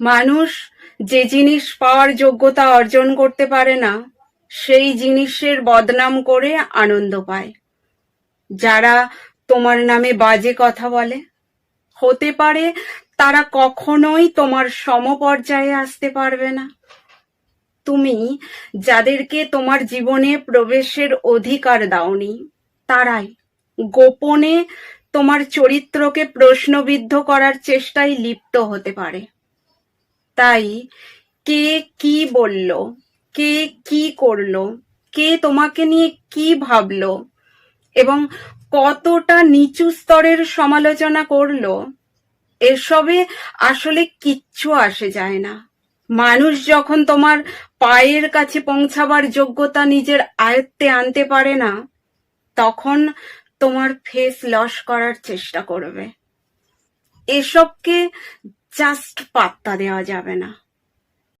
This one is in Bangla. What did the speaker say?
মানুষ যে জিনিস পাওয়ার যোগ্যতা অর্জন করতে পারে না, সেই জিনিসের বদনাম করে আনন্দ পায়। যারা তোমার নামে বাজে কথা বলে, হতে পারে তারা কখনোই তোমার সমপর্যায়ে আসতে পারবে না। তুমি যাদেরকে তোমার জীবনে প্রবেশের অধিকার দাওনি, তারাই গোপনে তোমার চরিত্রকে প্রশ্নবিদ্ধ করার চেষ্টায় লিপ্ত হতে পারে। তাই কে কি বলল? কে কি করল? কে তোমাকে নিয়ে কি ভাবলো? এবং কতটা নিচু স্তরের সমালোচনা করল? এসবে আসলে কিচ্ছু আসে যায় না। মানুষ যখন তোমার পায়ের কাছে পৌঁছাবার যোগ্যতা নিজের আয়ত্তে আনতে পারে না, তখন তোমার ফেস লস করার চেষ্টা করবে। এসবকে জাস্ট পাত্তা দেওয়া যাবে না।